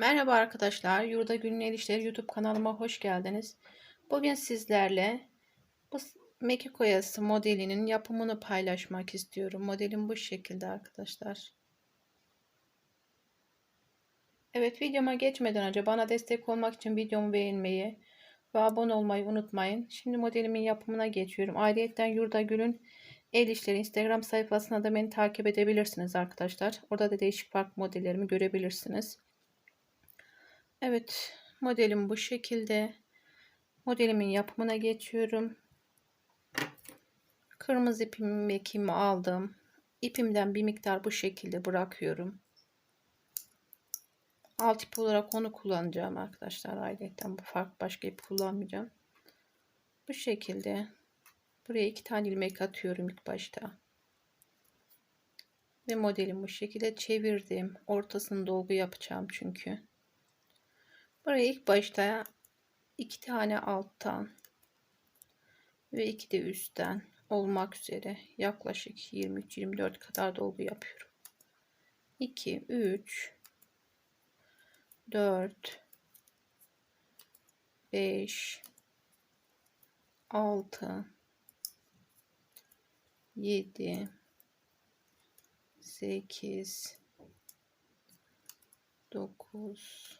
Merhaba arkadaşlar, Yurda Gül'ün El YouTube kanalıma hoş geldiniz. Bugün sizlerle bu oyası modelinin yapımını paylaşmak istiyorum. Modelim bu şekilde arkadaşlar. Evet videoma geçmeden önce bana destek olmak için videomu beğenmeyi ve abone olmayı unutmayın. Şimdi modelimin yapımına geçiyorum. Ayrıyeten Yurda Gül'ün El İşleri Instagram sayfasına da beni takip edebilirsiniz arkadaşlar. Orada da değişik farklı modellerimi görebilirsiniz. Evet modelim bu şekilde. Modelimin yapımına geçiyorum. Kırmızı ipimi mekimi aldım. İpimden bir miktar bu şekilde bırakıyorum. Alt ip olarak onu kullanacağım arkadaşlar. Ayrıca bu fark başka ip kullanmayacağım. Bu şekilde buraya iki tane ilmek atıyorum ilk başta. Ve modelim bu şekilde çevirdim. Ortasını dolgu yapacağım çünkü. Buraya ilk başta iki tane alttan ve iki de üstten olmak üzere yaklaşık 23-24 kadar dolgu yapıyorum. 2, 3, 4, 5, 6, 7, 8, 9,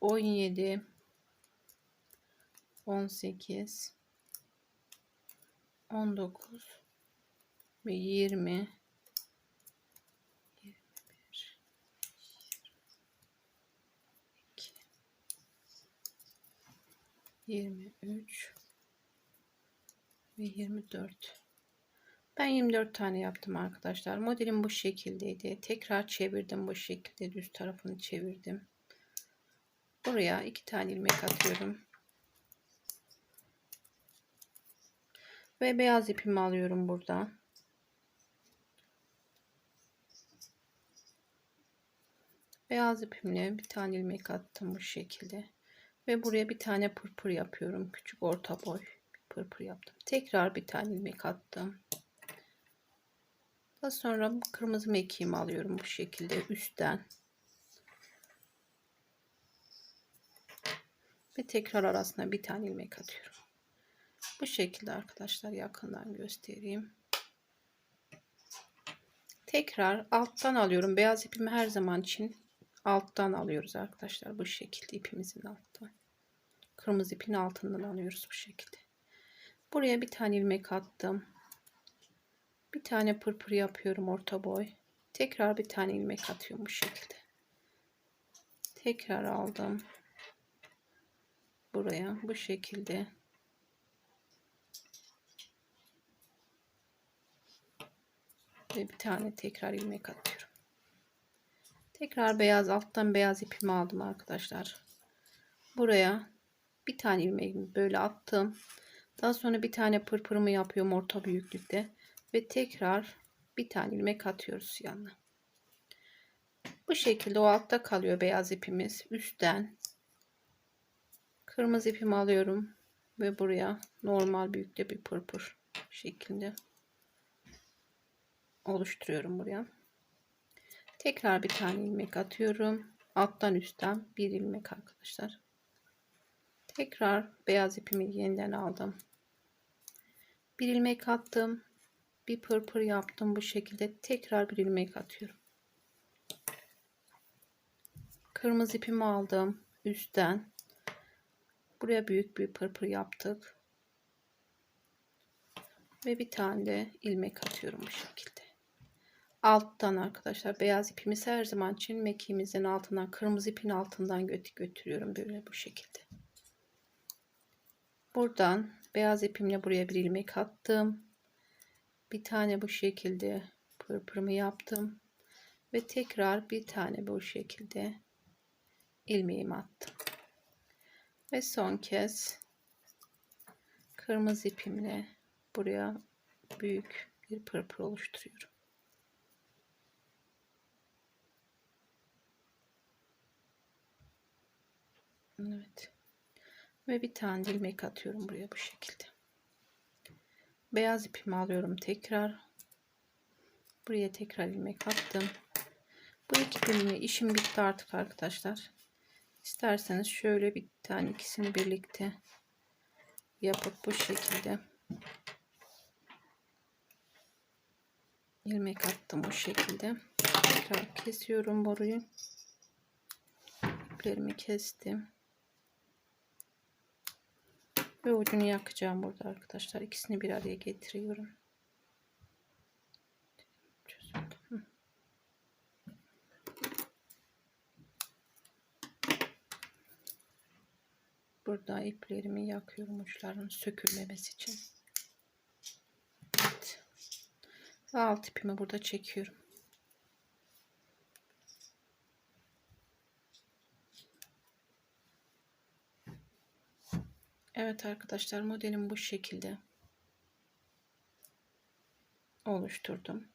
17 18 19 ve 20 21 22 23 ve 24 ben 24 tane yaptım arkadaşlar. Modelim bu şekildeydi. Tekrar çevirdim bu şekilde düz tarafını çevirdim Buraya iki tane ilmek atıyorum. Ve beyaz ipimi alıyorum burada. Beyaz ipimle bir tane ilmek attım bu şekilde. Ve buraya bir tane pırpır yapıyorum. Küçük orta boy bir pırpır yaptım. Tekrar bir tane ilmek attım. Daha sonra kırmızı mekiğimi alıyorum bu şekilde üstten. Ve tekrar arasına bir tane ilmek atıyorum. Bu şekilde arkadaşlar yakından göstereyim. Tekrar alttan alıyorum. Beyaz ipimi her zaman için alttan alıyoruz arkadaşlar. Bu şekilde ipimizin alttan. Kırmızı ipin altından alıyoruz bu şekilde. Buraya bir tane ilmek attım. Bir tane pırpır yapıyorum orta boy. Tekrar bir tane ilmek atıyorum bu şekilde. Tekrar aldım buraya bu şekilde ve bir tane tekrar ilmek atıyorum. Tekrar beyaz alttan beyaz ipimi aldım arkadaşlar. Buraya bir tane ilmeğimi böyle attım. Daha sonra bir tane pırpırımı yapıyorum orta büyüklükte ve tekrar bir tane ilmek atıyoruz yanına. Bu şekilde o altta kalıyor beyaz ipimiz. Üstten Kırmızı ipimi alıyorum ve buraya normal büyükte bir pırpır şeklinde oluşturuyorum buraya. Tekrar bir tane ilmek atıyorum. Alttan üstten bir ilmek arkadaşlar. Tekrar beyaz ipimi yeniden aldım. Bir ilmek attım. Bir pırpır yaptım bu şekilde. Tekrar bir ilmek atıyorum. Kırmızı ipimi aldım. Üstten Buraya büyük bir pırpır yaptık. Ve bir tane de ilmek atıyorum bu şekilde. Alttan arkadaşlar beyaz ipimizi her zaman için mekiğimizin altından kırmızı ipin altından götürüyorum böyle bu şekilde. Buradan beyaz ipimle buraya bir ilmek attım. Bir tane bu şekilde pırpırımı yaptım. Ve tekrar bir tane bu şekilde ilmeğimi attım. Ve son kez kırmızı ipimle buraya büyük bir pırpır oluşturuyorum. Evet. Ve bir tane ilmek atıyorum buraya bu şekilde. Beyaz ipimi alıyorum tekrar. Buraya tekrar ilmek attım. Bu iki ipimle işim bitti artık arkadaşlar. İsterseniz şöyle bir tane ikisini birlikte yapıp bu şekilde ilmek attım bu şekilde. Tekrar kesiyorum boruyu. İplerimi kestim. Ve ucunu yakacağım burada arkadaşlar. İkisini bir araya getiriyorum. Burada iplerimi yakıyorum uçlarının sökülmemesi için. Evet. Alt ipimi burada çekiyorum. Evet arkadaşlar modelim bu şekilde oluşturdum.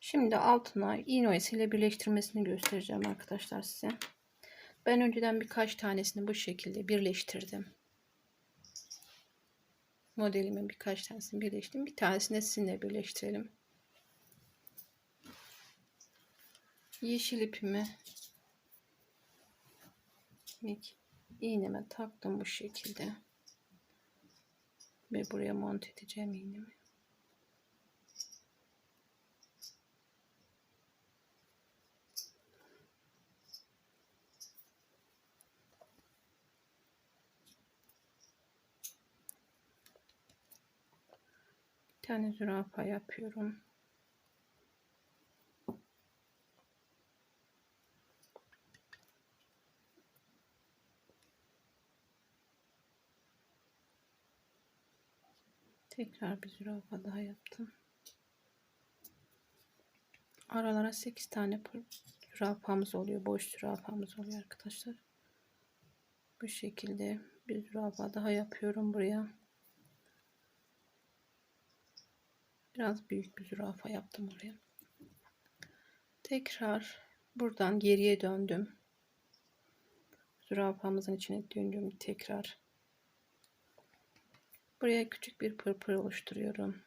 Şimdi altına iğne ile birleştirmesini göstereceğim arkadaşlar size. Ben önceden birkaç tanesini bu şekilde birleştirdim. Modelimin birkaç tanesini birleştirdim. Bir tanesini sizinle birleştirelim. Yeşil ipimi iğneme taktım bu şekilde. Ve buraya monte edeceğim iğnemi. Tane zürafa yapıyorum. Tekrar bir zürafa daha yaptım. Aralara 8 tane zürafamız oluyor. Boş zürafamız oluyor arkadaşlar. Bu şekilde bir zürafa daha yapıyorum buraya. Biraz büyük bir zürafa yaptım oraya. Tekrar buradan geriye döndüm. Zürafamızın içine döndüm tekrar. Buraya küçük bir pırpır oluşturuyorum.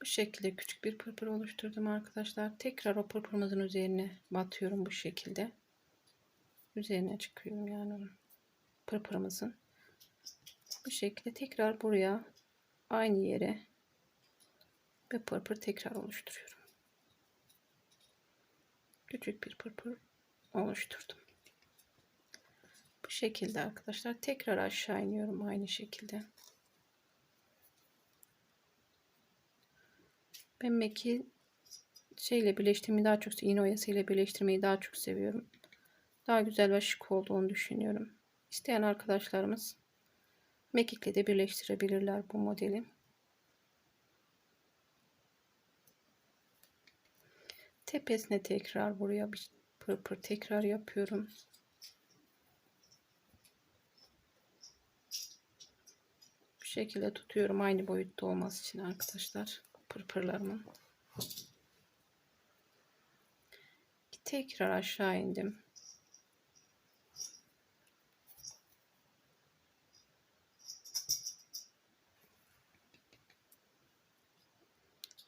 Bu şekilde küçük bir pırpır oluşturdum arkadaşlar. Tekrar o pırpırımızın üzerine batıyorum bu şekilde. Üzerine çıkıyorum yani onun pırpırımızın. Bu şekilde tekrar buraya aynı yere ve pırpır tekrar oluşturuyorum küçük bir pırpır oluşturdum. Bu şekilde arkadaşlar tekrar aşağı iniyorum aynı şekilde. Ben meki şeyle birleştirmeyi daha çok iğne oyasıyla birleştirmeyi daha çok seviyorum. Daha güzel ve şık olduğunu düşünüyorum. İsteyen arkadaşlarımız mekikle de birleştirebilirler bu modeli. tepesine tekrar buraya bir pırpır tekrar yapıyorum. Bu şekilde tutuyorum aynı boyutta olması için arkadaşlar pırpırlarımın. Tekrar aşağı indim.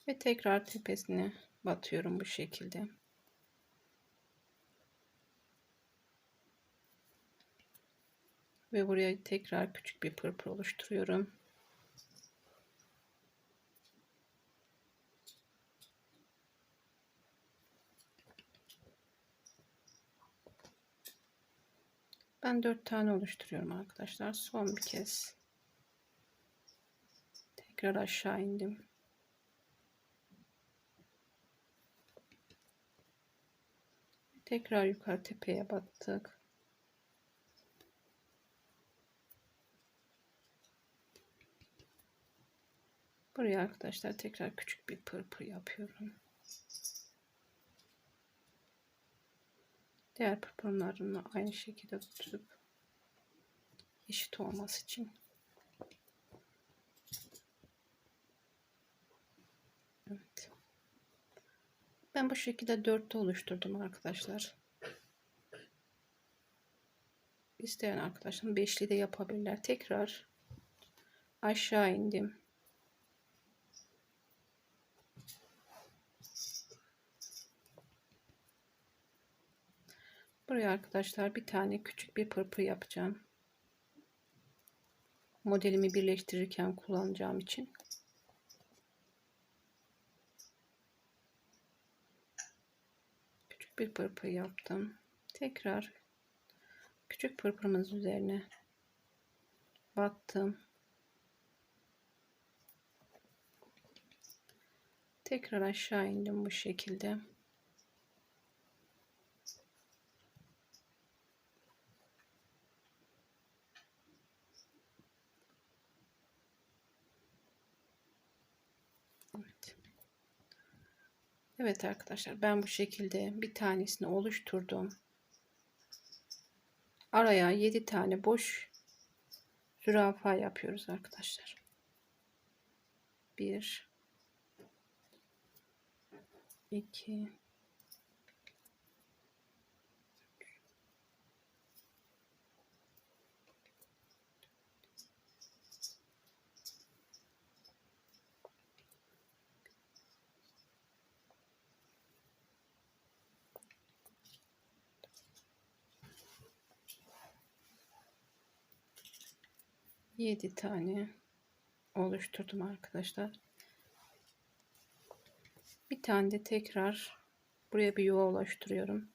Ve tekrar tepesine batıyorum bu şekilde. Ve buraya tekrar küçük bir pırpır oluşturuyorum. Ben dört tane oluşturuyorum arkadaşlar. Son bir kez tekrar aşağı indim. Tekrar yukarı tepeye battık. Buraya arkadaşlar tekrar küçük bir pırpır yapıyorum. Diğer pırpırlarını aynı şekilde tutup eşit olması için Ben bu şekilde dörtte oluşturdum arkadaşlar. İsteyen arkadaşım beşli de yapabilirler. Tekrar aşağı indim. Buraya arkadaşlar bir tane küçük bir pırpır yapacağım. Modelimi birleştirirken kullanacağım için. Bir pırpır yaptım. Tekrar küçük pırpırımız üzerine battım. Tekrar aşağı indim bu şekilde. Evet arkadaşlar ben bu şekilde bir tanesini oluşturdum. Araya 7 tane boş zürafa yapıyoruz arkadaşlar. 1 2 7 tane oluşturdum arkadaşlar. Bir tane de tekrar buraya bir yuva oluşturuyorum.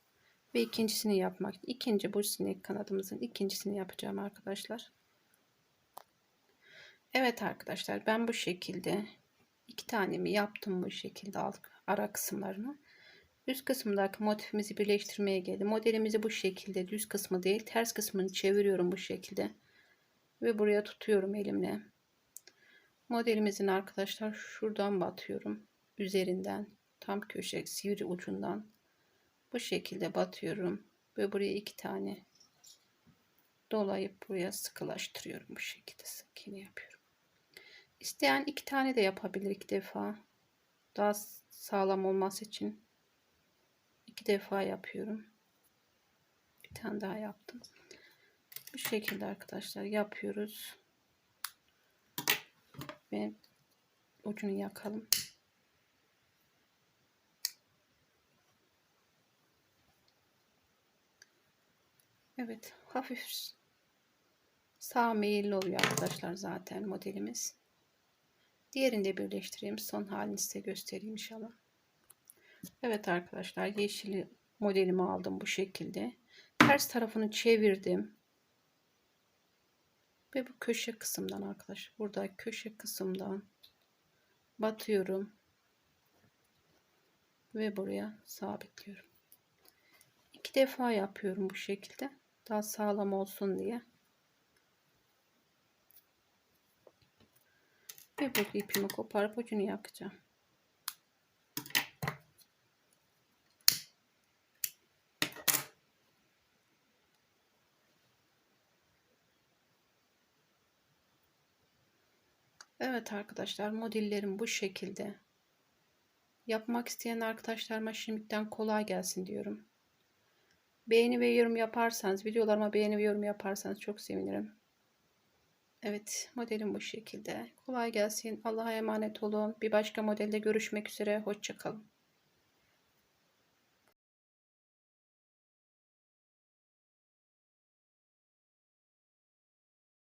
Ve ikincisini yapmak. ikinci bu sinek kanadımızın ikincisini yapacağım arkadaşlar. Evet arkadaşlar ben bu şekilde iki tanemi yaptım bu şekilde alt ara kısımlarını. Üst kısımdaki motifimizi birleştirmeye geldim. Modelimizi bu şekilde düz kısmı değil ters kısmını çeviriyorum bu şekilde ve buraya tutuyorum elimle. Modelimizin arkadaşlar şuradan batıyorum. Üzerinden tam köşe sivri ucundan bu şekilde batıyorum ve buraya iki tane dolayıp buraya sıkılaştırıyorum bu şekilde sık iğne yapıyorum. İsteyen iki tane de yapabilir iki defa. Daha sağlam olması için iki defa yapıyorum. Bir tane daha yaptım. Bu şekilde arkadaşlar yapıyoruz. Ve ucunu yakalım. Evet hafif sağ meyilli oluyor arkadaşlar zaten modelimiz. Diğerini de birleştireyim. Son halini size göstereyim inşallah. Evet arkadaşlar yeşili modelimi aldım bu şekilde. Ters tarafını çevirdim. Ve bu köşe kısımdan arkadaşlar. Burada köşe kısımdan batıyorum. Ve buraya sabitliyorum. İki defa yapıyorum bu şekilde. Daha sağlam olsun diye. Ve bu ipimi koparıp ucunu yakacağım. Evet arkadaşlar modellerim bu şekilde. Yapmak isteyen arkadaşlarıma şimdiden kolay gelsin diyorum. Beğeni ve yorum yaparsanız, videolarıma beğeni ve yorum yaparsanız çok sevinirim. Evet modelim bu şekilde. Kolay gelsin. Allah'a emanet olun. Bir başka modelde görüşmek üzere. Hoşçakalın.